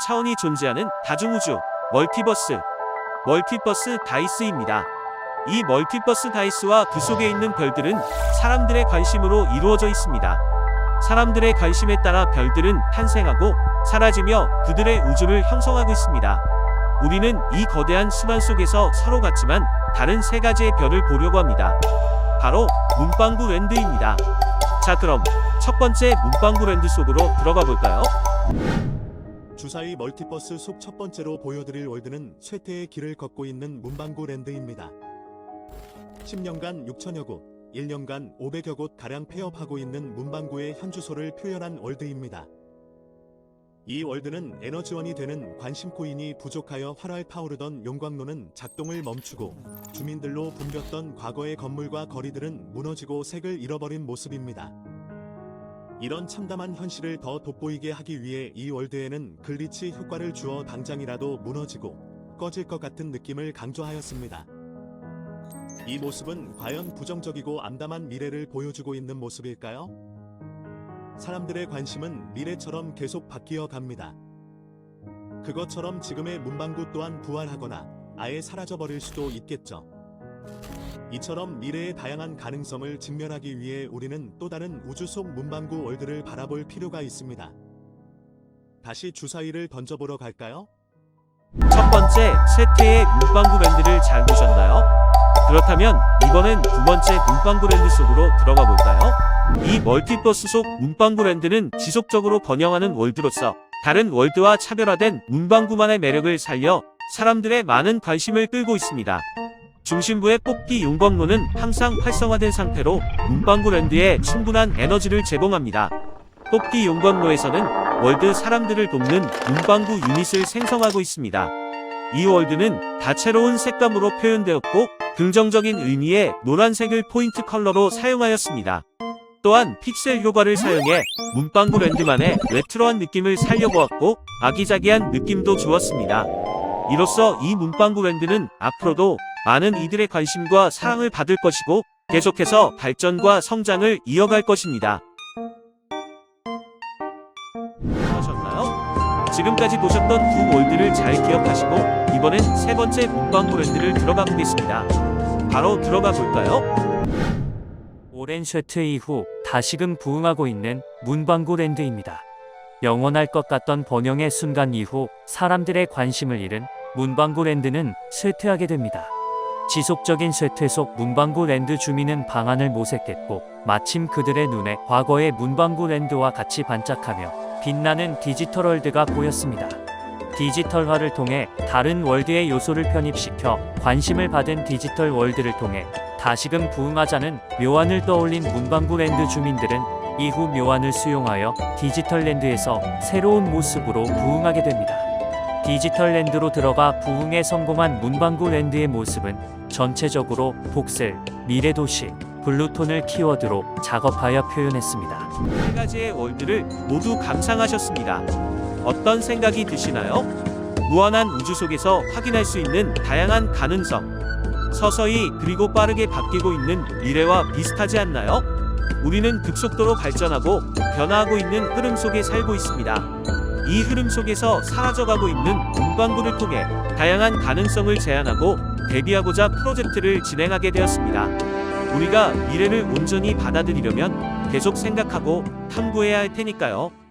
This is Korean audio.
차원이 존재하는 다중우주, 멀티버스, 멀티버스 다이스입니다. 이 멀티버스 다이스와 그 속에 있는 별들은 사람들의 관심으로 이루어져 있습니다. 사람들의 관심에 따라 별들은 탄생하고 사라지며 그들의 우주를 형성하고 있습니다. 우리는 이 거대한 수만 속에서 서로 같지만 다른 세 가지의 별을 보려고 합니다. 바로 문방구 랜드입니다. 자, 그럼 첫 번째 문방구 랜드 속으로 들어가 볼까요? 주사위 멀티버스 속 첫 번째로 보여드릴 월드는 쇠퇴의 길을 걷고 있는 문방구 랜드입니다. 10년간 6천여 곳, 1년간 500여 곳 가량 폐업하고 있는 문방구의 현 주소를 표현한 월드입니다. 이 월드는 에너지원이 되는 관심 코인이 부족하여 활활 타오르던 용광로는 작동을 멈추고 주민들로 붐볐던 과거의 건물과 거리들은 무너지고 색을 잃어버린 모습입니다. 이런 참담한 현실을 더 돋보이게 하기 위해 이 월드에는 글리치 효과를 주어 당장이라도 무너지고 꺼질 것 같은 느낌을 강조하였습니다. 이 모습은 과연 부정적이고 암담한 미래를 보여주고 있는 모습일까요? 사람들의 관심은 미래처럼 계속 바뀌어 갑니다. 그것처럼 지금의 문방구 또한 부활하거나 아예 사라져버릴 수도 있겠죠. 이처럼 미래의 다양한 가능성을 직면하기 위해 우리는 또 다른 우주 속 문방구 월드를 바라볼 필요가 있습니다. 다시 주사위를 던져보러 갈까요? 첫 번째, 쇠퇴의 문방구 랜드를 잘 보셨나요? 그렇다면 이번엔 두 번째 문방구 랜드 속으로 들어가 볼까요? 이 멀티버스 속 문방구 랜드는 지속적으로 번영하는 월드로서 다른 월드와 차별화된 문방구만의 매력을 살려 사람들의 많은 관심을 끌고 있습니다. 중심부의 뽑기 용광로는 항상 활성화된 상태로 문방구 랜드에 충분한 에너지를 제공합니다. 뽑기 용광로에서는 월드 사람들을 돕는 문방구 유닛을 생성하고 있습니다. 이 월드는 다채로운 색감으로 표현되었고 긍정적인 의미의 노란색을 포인트 컬러로 사용하였습니다. 또한 픽셀 효과를 사용해 문방구 랜드만의 레트로한 느낌을 살려보았고 아기자기한 느낌도 주었습니다. 이로써 이 문방구 랜드는 앞으로도 많은 이들의 관심과 사랑을 받을 것이고 계속해서 발전과 성장을 이어갈 것입니다. 하셨나요? 지금까지 보셨던 두 월드를 잘 기억하시고 이번엔 세 번째 문방구 랜드를 들어가 보겠습니다. 바로 들어가 볼까요? 오랜 쇠퇴 이후 다시금 부흥하고 있는 문방구 랜드입니다. 영원할 것 같던 번영의 순간 이후 사람들의 관심을 잃은 문방구 랜드는 쇠퇴하게 됩니다. 지속적인 쇠퇴 속 문방구 랜드 주민은 방안을 모색했고 마침 그들의 눈에 과거의 문방구 랜드와 같이 반짝하며 빛나는 디지털 월드가 보였습니다. 디지털화를 통해 다른 월드의 요소를 편입시켜 관심을 받은 디지털 월드를 통해 다시금 부흥하자는 묘안을 떠올린 문방구 랜드 주민들은 이후 묘안을 수용하여 디지털 랜드에서 새로운 모습으로 부흥하게 됩니다. 디지털 랜드로 들어가 부흥에 성공한 문방구 랜드의 모습은 전체적으로 복셀, 미래도시, 블루톤을 키워드로 작업하여 표현했습니다. 세 가지의 월드를 모두 감상하셨습니다. 어떤 생각이 드시나요? 무한한 우주 속에서 확인할 수 있는 다양한 가능성. 서서히 그리고 빠르게 바뀌고 있는 미래와 비슷하지 않나요? 우리는 급속도로 발전하고 변화하고 있는 흐름 속에 살고 있습니다. 이 흐름 속에서 사라져가고 있는 문방구를 통해 다양한 가능성을 제안하고 대비하고자 프로젝트를 진행하게 되었습니다. 우리가 미래를 온전히 받아들이려면 계속 생각하고 탐구해야 할 테니까요.